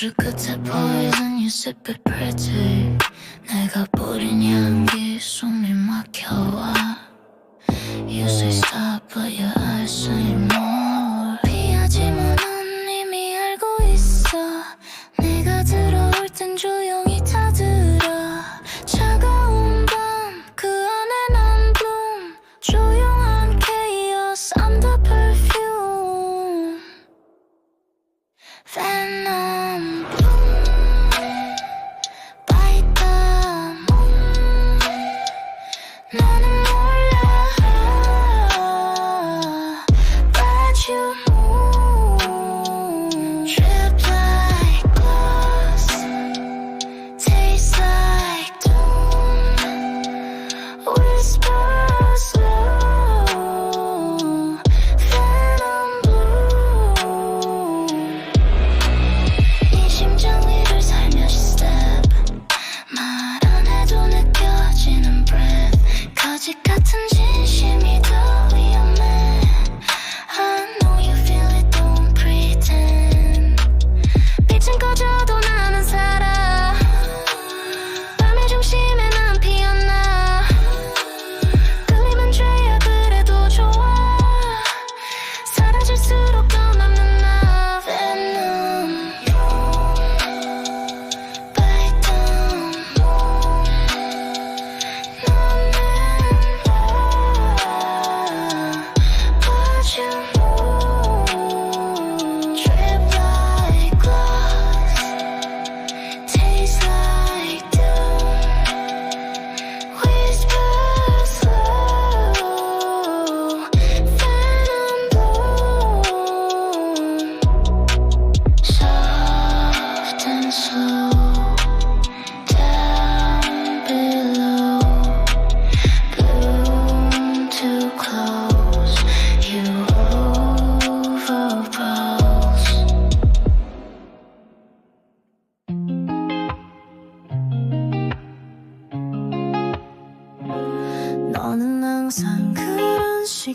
입술 끝에 poison You sip it pretty 내가 뿌린 향기 숨이 막혀와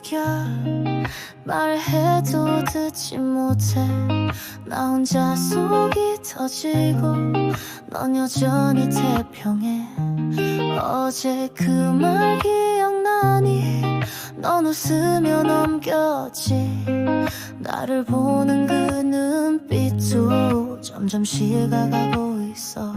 움직여 말해도 듣지 못해. 나 혼자 속이 터지고 넌 여전히 태평해. 어제 그 말 기억나니? 넌 웃으며 넘겼지. 나를 보는 그 눈빛도 점점 시가가고 있어.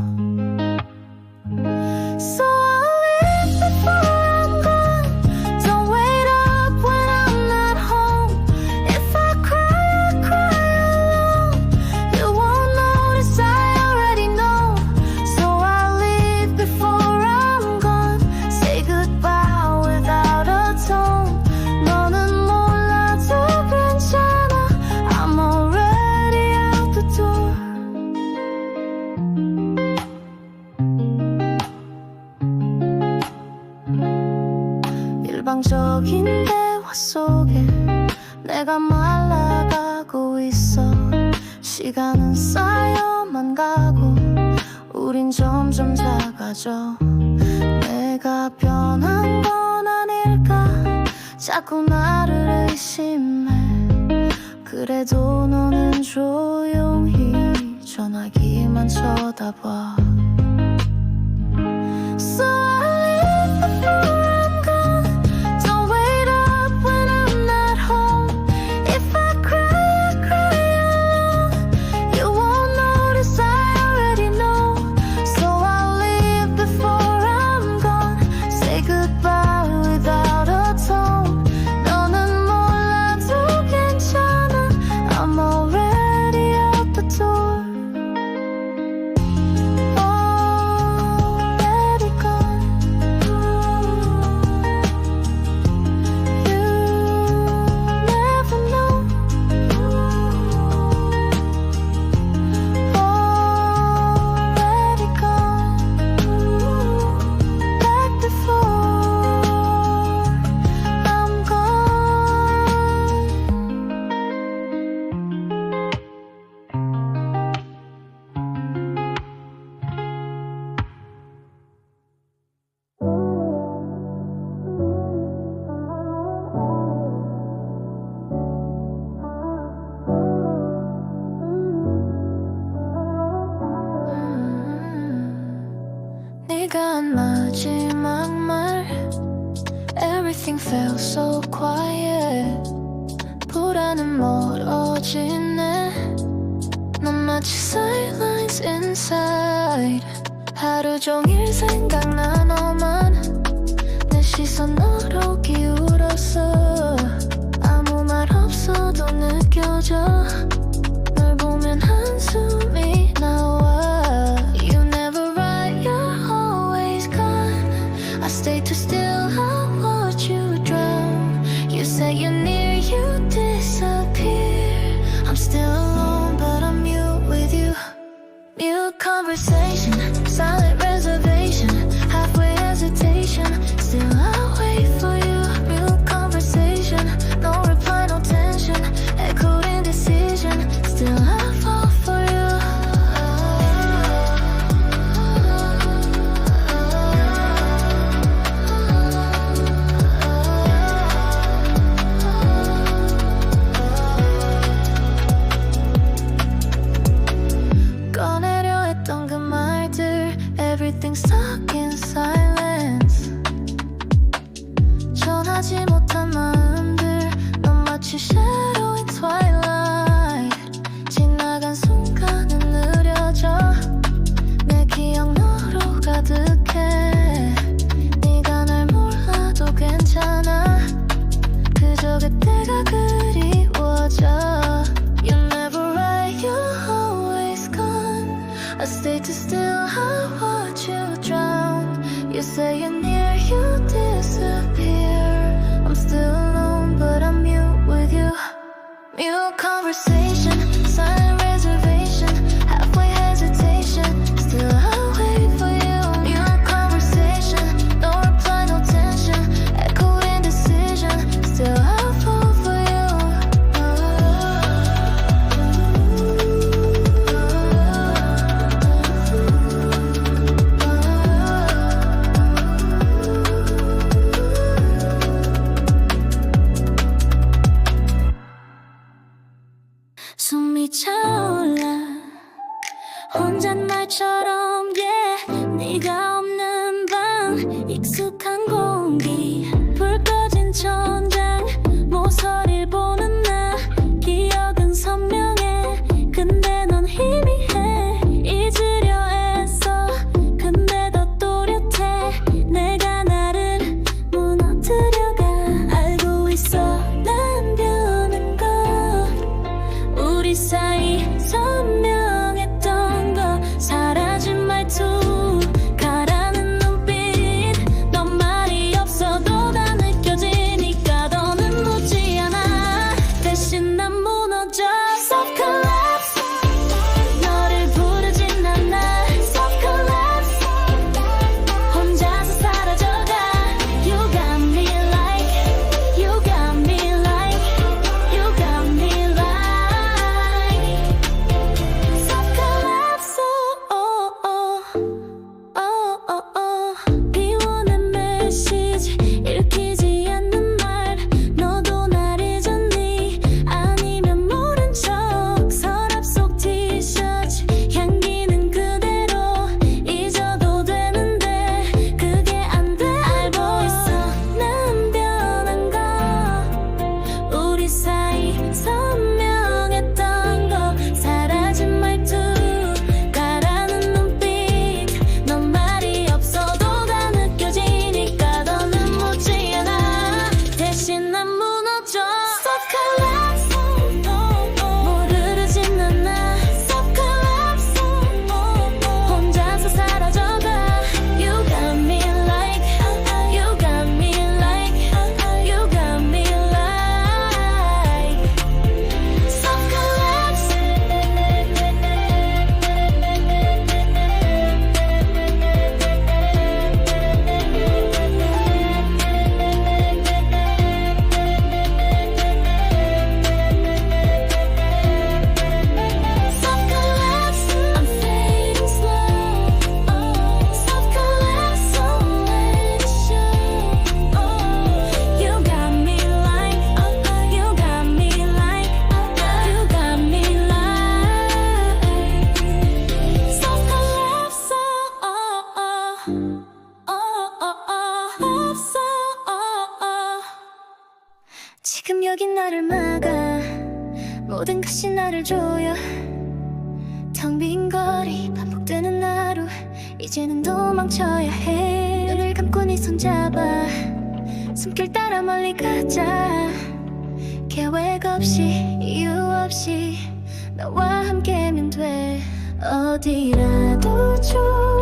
어디라도 좋아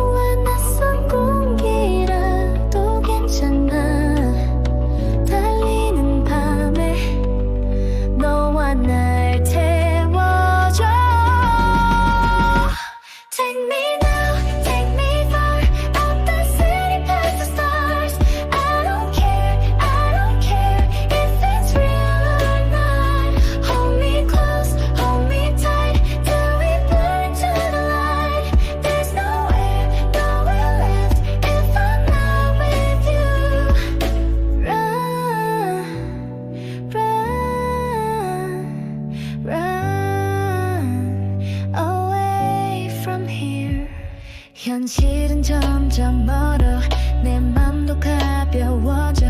점점 멀어 내 맘도 가벼워져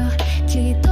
뒤도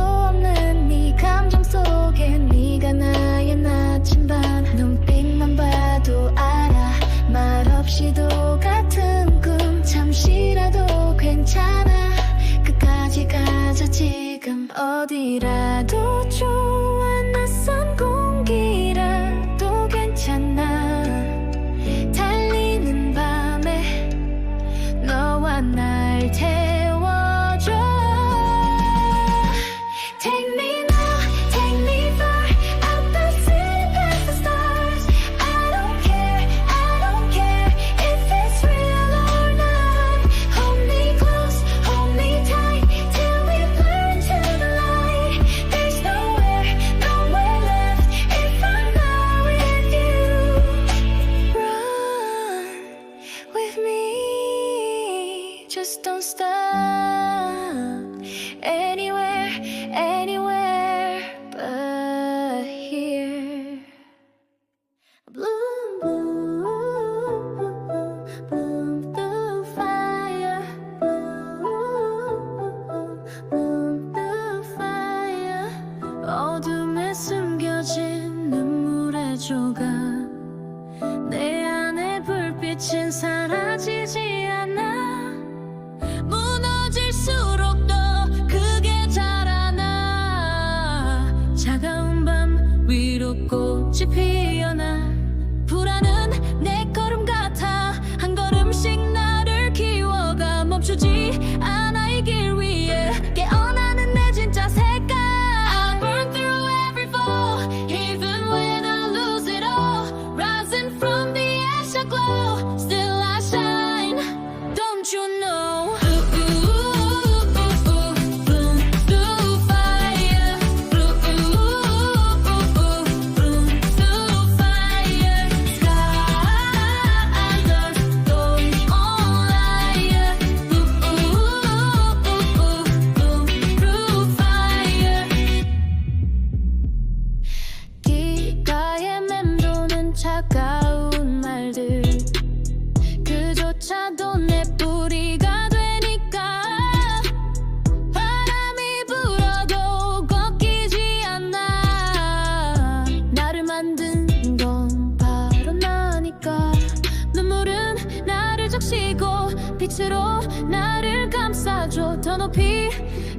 높이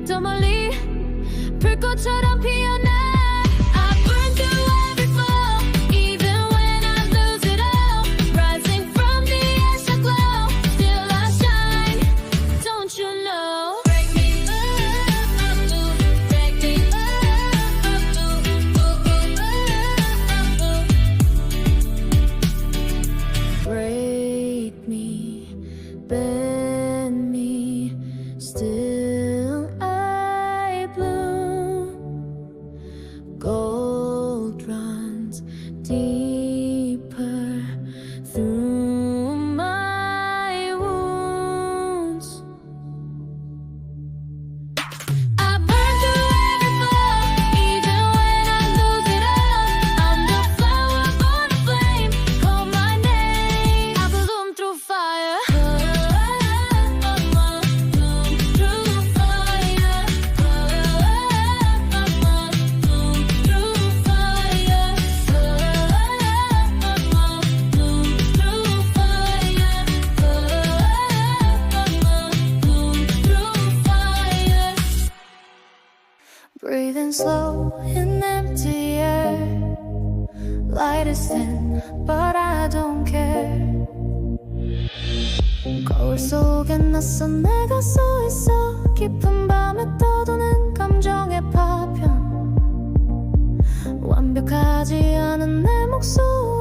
더 멀리 불꽃처럼 피어나 lightest thin, but I don't care. 거울 속에 낯선 내가 서 있어. 깊은 밤에 떠도는 감정의 파편. 완벽하지 않은 내 목소리.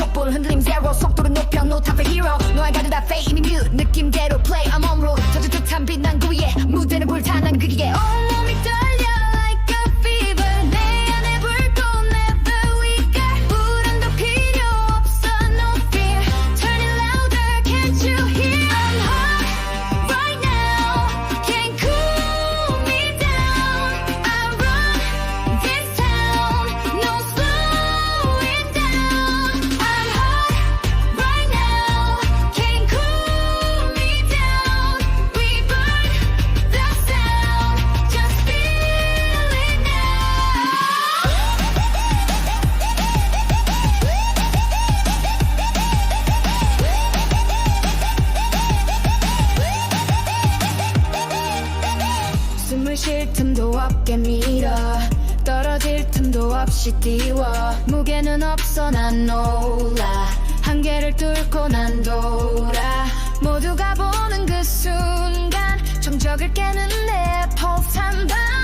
촛불 흔들림 zero 속도를 높여 no time for hero. 너의 가져다 fate 이미 뮤 느낌대로 play. I'm on 쉴 틈도 없게 밀어. 떨어질 틈도 없이 뛰어 무게는 없어 난 놀라. 한계를 뚫고 난 돌아. 모두가 보는 그 순간 정적을 깨는 내 펄스 한방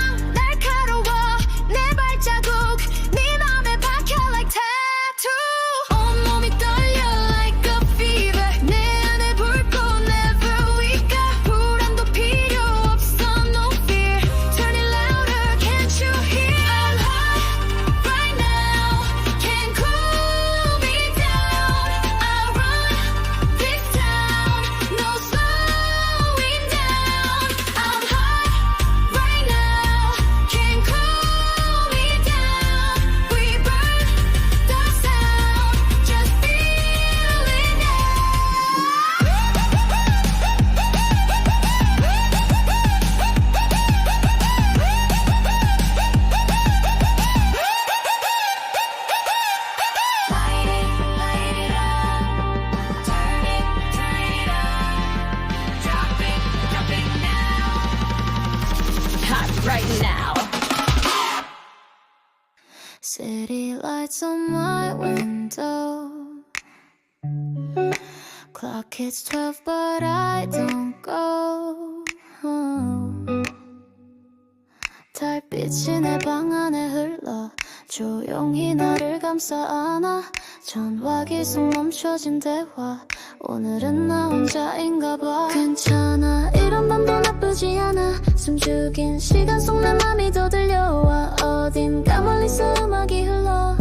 빛이 내 방 안에 흘러. 조용히 나를 감싸 안아. 전화기 속 멈춰진 대화. 오늘은 나 혼자인가 봐. 괜찮아. 이런 밤도 나쁘지 않아. 숨죽인 시간 속 내 맘이 더 들려와. 어딘가 멀리서 음악이 흘러.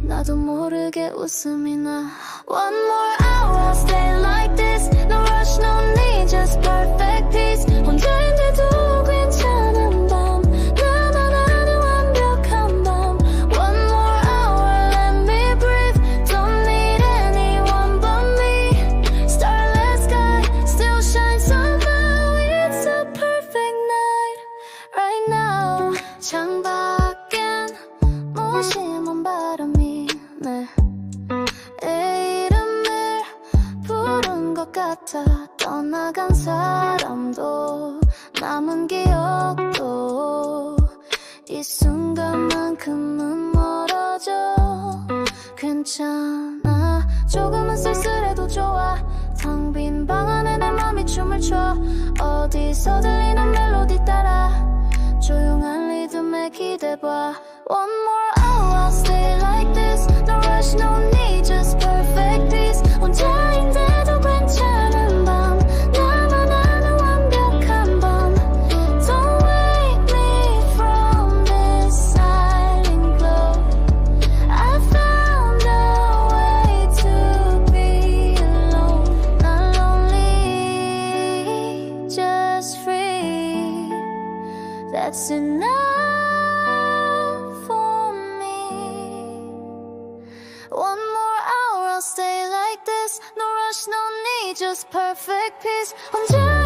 나도 모르게 웃음이 나. One more hour stay like this. No rush no need. Just perfect peace. 혼자인데도 같아. 떠나간 사람도 남은 기억도 이 순간만큼은 멀어져. 괜찮아. 조금은 쓸쓸해도 좋아. 텅 빈 방 안에 내 맘이 춤을 춰. 어디서 들리는 멜로디 따라 조용한 리듬에 기대봐. One more hour I'll stay like this. No rush no need just That's enough for me. One more hour, I'll stay like this. No rush, no need, just perfect peace. 혼자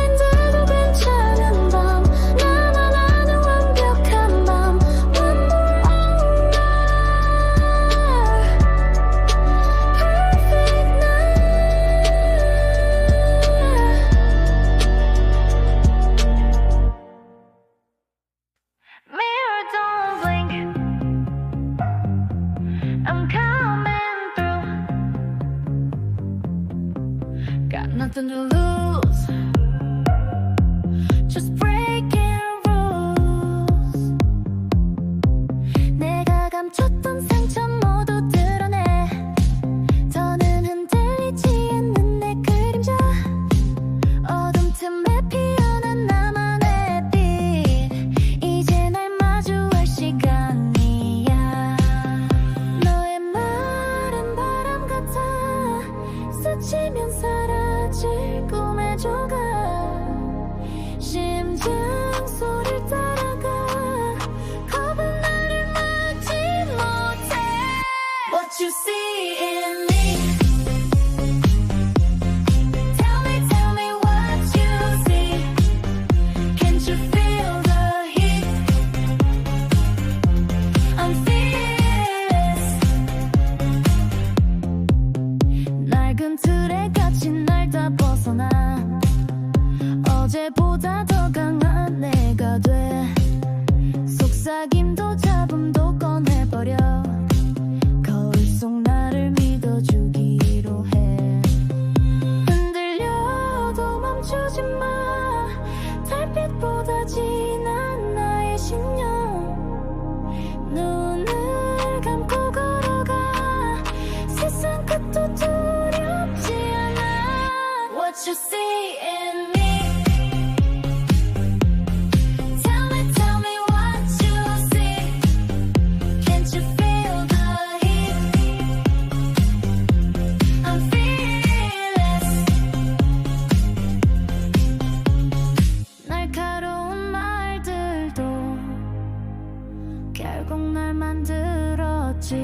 만들었지.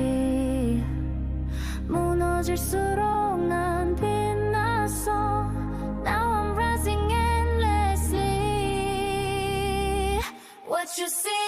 무너질수록 난 빛났어. Now I'm rising endlessly. What you see